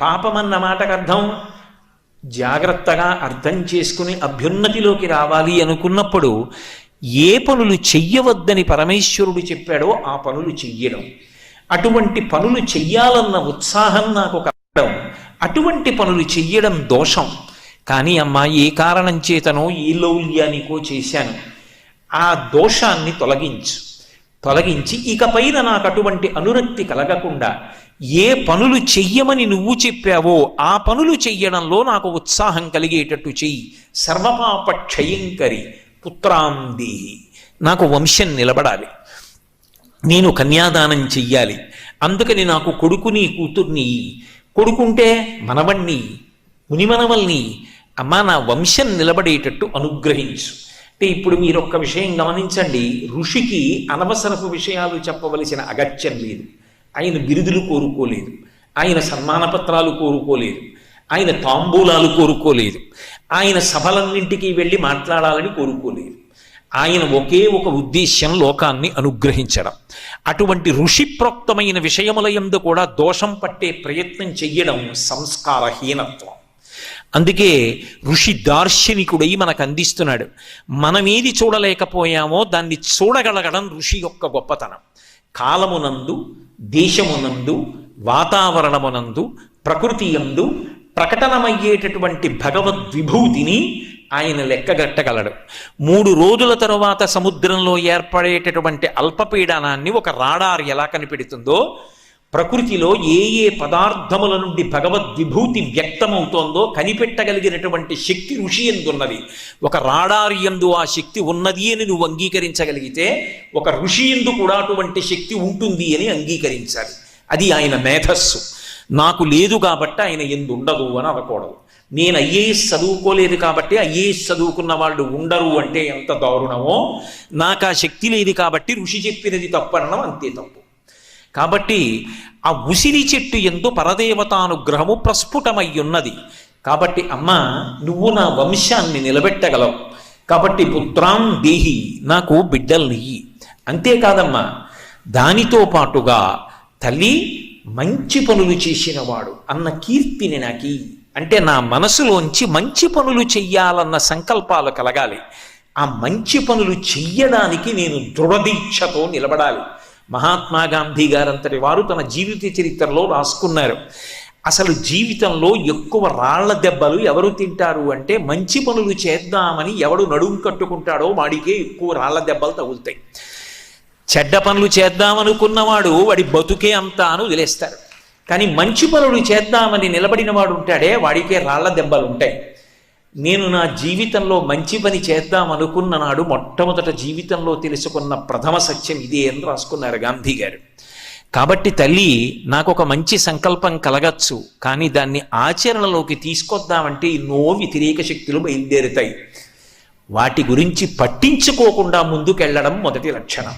పాపమన్న మాటకు అర్థం జాగ్రత్తగా అర్థం చేసుకుని అభ్యున్నతిలోకి రావాలి అనుకున్నప్పుడు ఏ పనులు చెయ్యవద్దని పరమేశ్వరుడు చెప్పాడో ఆ పనులు చెయ్యడం. అటువంటి పనులు చెయ్యాలన్న ఉత్సాహం నాకు కలగడం అటువంటి పనులు చెయ్యడం దోషం. కానీ అమ్మా ఏ కారణం చేతనో ఏ లౌల్యానికో చేశాను. ఆ దోషాన్ని తొలగించు. తొలగించి ఇకపైన నాకు అటువంటి అనురక్తి కలగకుండా ఏ పనులు చెయ్యమని నువ్వు చెప్పావో ఆ పనులు చెయ్యడంలో నాకు ఉత్సాహం కలిగేటట్టు చెయ్యి. సర్వపాప క్షయంకరి నాకు వంశం నిలబడాలి. నేను కన్యాదానం చెయ్యాలి. అందుకని నాకు కొడుకుని కూతుర్ని కొడుకుంటే మనవణ్ణి మునిమనవల్ని అమ్మా నా వంశం నిలబడేటట్టు అనుగ్రహించు. అంటే ఇప్పుడు మీరు ఒక్క విషయం గమనించండి. ఋషికి అనవసరపు విషయాలు చెప్పవలసిన అగత్యం లేదు. ఆయన బిరుదులు కోరుకోలేదు. ఆయన సన్మానపత్రాలు కోరుకోలేదు. ఆయన తాంబూలాలు కోరుకోలేదు. ఆయన సభలన్నింటికి వెళ్ళి మాట్లాడాలని కోరుకోలేదు. ఆయన ఒకే ఒక ఉద్దేశ్యం లోకాన్ని అనుగ్రహించడం. అటువంటి ఋషిప్రోక్తమైన విషయముల యందు కూడా దోషం పట్టే ప్రయత్నం చెయ్యడం సంస్కారహీనత్వం. అందుకే ఋషి దార్శనికుడై మనకు అందిస్తున్నాడు. మనమేది చూడలేకపోయామో దాన్ని చూడగలగడం ఋషి యొక్క గొప్పతనం. కాలమునందు దేశమునందు వాతావరణమునందు ప్రకృతి యందు ప్రకటనమయ్యేటటువంటి భగవద్విభూతిని ఆయన లెక్కగట్టగలడు. మూడు రోజుల తరువాత సముద్రంలో ఏర్పడేటటువంటి అల్పపీడనాన్ని ఒక రాడార్ ఎలా కనిపెడుతుందో ప్రకృతిలో ఏ ఏ పదార్థముల నుండి భగవద్విభూతి వ్యక్తమవుతోందో కనిపెట్టగలిగినటువంటి శక్తి ఋషి ఎందున్నది? ఒక రాడారియందు ఆ శక్తి ఉన్నది అని నువ్వు అంగీకరించగలిగితే ఒక ఋషి ఎందు కూడా అటువంటి శక్తి ఉంటుంది అని అంగీకరించాలి. అది ఆయన మేధస్సు. నాకు లేదు కాబట్టి ఆయన ఎందు ఉండదు అని అనకూడదు. నేను ఐఏఎస్ చదువుకోలేదు కాబట్టి ఐఏఎస్ చదువుకున్న వాళ్ళు ఉండరు అంటే ఎంత దారుణమో? నాకు ఆ శక్తి లేదు కాబట్టి ఋషి చెప్పినది తప్పనడం అంతే తప్పు. కాబట్టి ఆ ఉసిరి చెట్టు ఎందు పరదేవతానుగ్రహము ప్రస్ఫుటమై ఉన్నది కాబట్టి అమ్మ నువ్వు నా వంశాన్ని నిలబెట్టగలవు. కాబట్టి పుత్రాం దేహి నాకు బిడ్డల్నియ్యి అంతేకాదమ్మా దానితో పాటుగా తల్లి మంచి పనులు చేసినవాడు అన్న కీర్తిని నాకి. అంటే నా మనసులోంచి మంచి పనులు చెయ్యాలన్న సంకల్పాలు కలగాలి. ఆ మంచి పనులు చెయ్యడానికి నేను దృఢదీక్షతో నిలబడాలి. మహాత్మా గాంధీ గారంతటి వారు తన జీవిత చరిత్రలో రాసుకున్నారు. అసలు జీవితంలో ఎక్కువ రాళ్ళ దెబ్బలు ఎవరు తింటారు అంటే మంచి పనులు చేద్దామని ఎవడు నడుము కట్టుకుంటాడో వాడికే ఎక్కువ రాళ్ళ దెబ్బలు తగులుతాయి. చెడ్డ పనులు చేద్దామనుకున్నవాడు వాడి బతుకే అంతా అని వదిలేస్తారు. కానీ మంచి పనులు చేద్దామని నిలబడిన వాడు ఉంటాడే వాడికే రాళ్ళ దెబ్బలు ఉంటాయి. నేను నా జీవితంలో మంచి పని చేద్దాం అనుకున్న నాడు మొట్టమొదట జీవితంలో తెలుసుకున్న ప్రథమ సత్యం ఇదే అని రాసుకున్నారు గాంధీ గారు. కాబట్టి తల్లి నాకు ఒక మంచి సంకల్పం కలగచ్చు కానీ దాన్ని ఆచరణలోకి తీసుకొద్దామంటే ఎన్నో వ్యతిరేక శక్తులు బయలుదేరుతాయి. వాటి గురించి పట్టించుకోకుండా ముందుకెళ్ళడం మొదటి లక్షణం.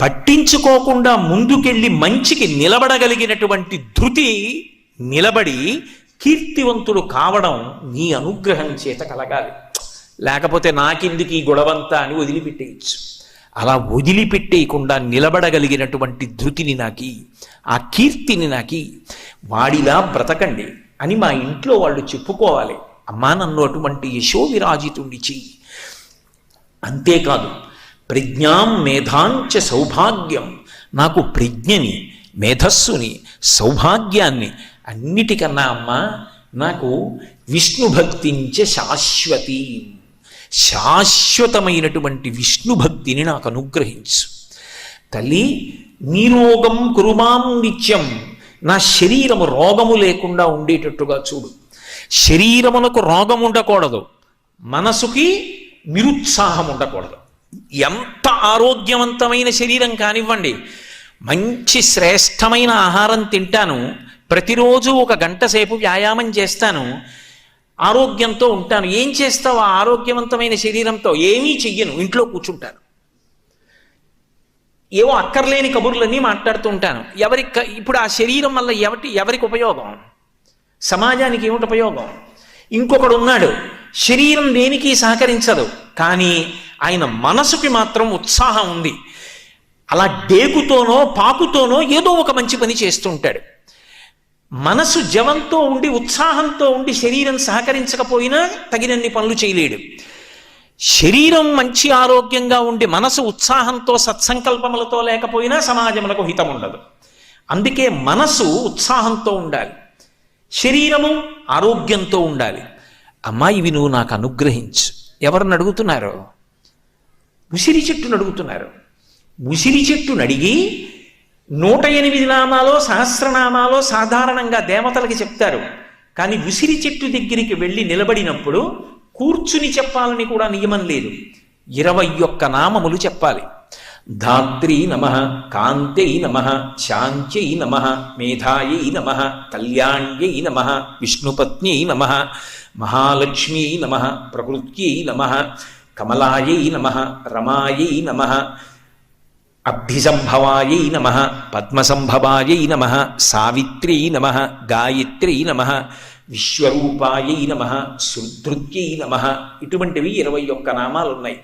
పట్టించుకోకుండా ముందుకెళ్ళి మంచికి నిలబడగలిగినటువంటి ధృతి నిలబడి కీర్తివంతుడు కావడం నీ అనుగ్రహం చేత కలగాలి. లేకపోతే నాకెందుకు ఈ గొడవంతా అని వదిలిపెట్టేయచ్చు. అలా వదిలిపెట్టేయకుండా నిలబడగలిగినటువంటి ధృతిని నాకి ఆ కీర్తిని నాకి వాడిలా బ్రతకండి అని మా ఇంట్లో వాళ్ళు చెప్పుకోవాలి. అమ్మా నన్ను అటువంటి యశోవిరాజితుణ్ణి చెయ్యి. అంతేకాదు ప్రజ్ఞాం మేధాంచ సౌభాగ్యం. నాకు ప్రజ్ఞని మేధస్సుని సౌభాగ్యాన్ని అన్నిటికన్నా అమ్మ నాకు విష్ణు భక్తించ శాశ్వతి. శాశ్వతమైనటువంటి విష్ణు భక్తిని నాకు అనుగ్రహించు. తల్లి నీరోగం కురుమాం నిత్యం నా శరీరము రోగము లేకుండా ఉండేటట్టుగా చూడు. శరీరమునకు రోగం ఉండకూడదు. మనసుకి నిరుత్సాహం ఉండకూడదు. ఎంత ఆరోగ్యవంతమైన శరీరం కానివ్వండి మంచి శ్రేష్టమైన ఆహారం తింటాను ప్రతిరోజు ఒక గంట సేపు వ్యాయామం చేస్తాను ఆరోగ్యంతో ఉంటాను. ఏం చేస్తావు ఆ ఆరోగ్యవంతమైన శరీరంతో? ఏమీ చెయ్యను. ఇంట్లో కూర్చుంటాను. ఏవో అక్కర్లేని కబుర్లన్నీ మాట్లాడుతూ ఉంటాను. ఎవరి ఇప్పుడు ఆ శరీరం వల్ల ఎవరి ఎవరికి ఉపయోగం? సమాజానికి ఏమిటి ఉపయోగం? ఇంకొకడు ఉన్నాడు. శరీరం దేనికి సహకరించదు? కానీ ఆయన మనసుకి మాత్రం ఉత్సాహం ఉంది. అలా డేకుతోనో పాకుతోనో ఏదో ఒక మంచి పని చేస్తూ ఉంటాడు. మనసు జవంతో ఉండి ఉత్సాహంతో ఉండి శరీరం సహకరించకపోయినా తగినన్ని పనులు చేయలేడు. శరీరం మంచి ఆరోగ్యంగా ఉండి మనసు ఉత్సాహంతో సత్సంకల్పములతో లేకపోయినా సమాజములకు హితం ఉండదు అందుకే మనసు ఉత్సాహంతో ఉండాలి. శరీరము ఆరోగ్యంతో ఉండాలి. అమ్మా ఇవి నువ్వు నాకు అనుగ్రహించు. ఎవరిని అడుగుతున్నారు? ఉసిరి చెట్టును అడుగుతున్నారు. ఉసిరి చెట్టును అడిగి నూట ఎనిమిది నామాలో సహస్రనామాలో సాధారణంగా దేవతలకి చెప్తారు. కానీ ఉసిరి చెట్టు దగ్గరికి వెళ్ళి నిలబడినప్పుడు కూర్చుని చెప్పాలని కూడా నియమం లేదు. ఇరవై ఒక్క నామములు చెప్పాలి. ధాత్రీ నమ కాంతై నమ శాంత్యై నమ మేధాయై నమ కళ్యాణ్యై నమ విష్ణుపత్న్యై నమ మహాలక్ష్మీ నమ ప్రకృత్యై నమ కమలాయై నమ రమాయై నమ అబ్ధిసంభవాయై నమ పద్మసంభవాయై నమ సావిత్ర్యై నమ గాయత్ర్యై నమ విశ్వరూపాయై నమ సుధృత్యై నమ. ఇటువంటివి ఇరవై ఒక్క నామాలు ఉన్నాయి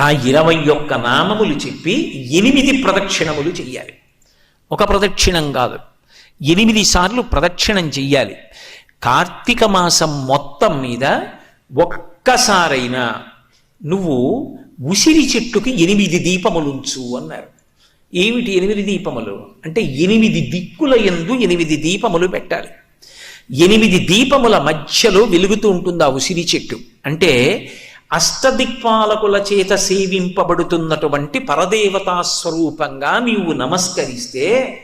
ఆ ఇరవై ఒక్క నామములు చెప్పి ఎనిమిది ప్రదక్షిణములు చెయ్యాలి. ఒక ప్రదక్షిణం కాదు ఎనిమిది సార్లు ప్రదక్షిణం చెయ్యాలి. కార్తీక మాసం మొత్తం మీద ఒక్కసారైనా నువ్వు ఉసిరి చెట్టుకి ఎనిమిది దీపములుంచు అన్నారు. ఏమిటి ఎనిమిది దీపములు? అంటే ఎనిమిది దిక్కుల ఎందు ఎనిమిది దీపములు పెట్టాలి. ఎనిమిది దీపముల మధ్యలో వెలుగుతూ ఉంటుంది ఆ ఉసిరి చెట్టు. అంటే అష్టదిక్పాలకుల చేత సేవింపబడుతున్నటువంటి పరదేవతా స్వరూపంగా నీవు నమస్కరిస్తే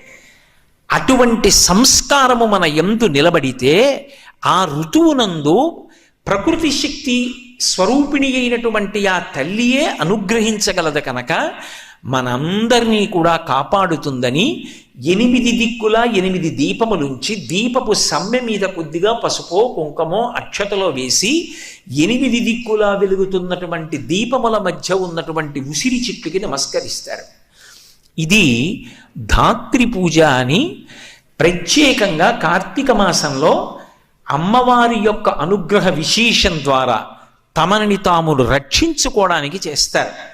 అటువంటి సంస్కారము మన ఎందు నిలబడితే ఆ ఋతువునందు ప్రకృతి శక్తి స్వరూపిణి అయినటువంటి ఆ తల్లియే అనుగ్రహించగలదు కనుక మనందరినీ కూడా కాపాడుతుందని ఎనిమిది దిక్కుల ఎనిమిది దీపములుంచి దీపపు సమ్మె మీద కొద్దిగా పసుపో కుంకమో అక్షతలో వేసి ఎనిమిది దిక్కులా వెలుగుతున్నటువంటి దీపముల మధ్య ఉన్నటువంటి ఉసిరి చెట్టుకి నమస్కరిస్తారు. ఇది ధాత్రి పూజ అని ప్రత్యేకంగా కార్తీక మాసంలో అమ్మవారి యొక్క అనుగ్రహ విశేషం ద్వారా తమని తాము రక్షించుకోవడానికి చేస్తారు.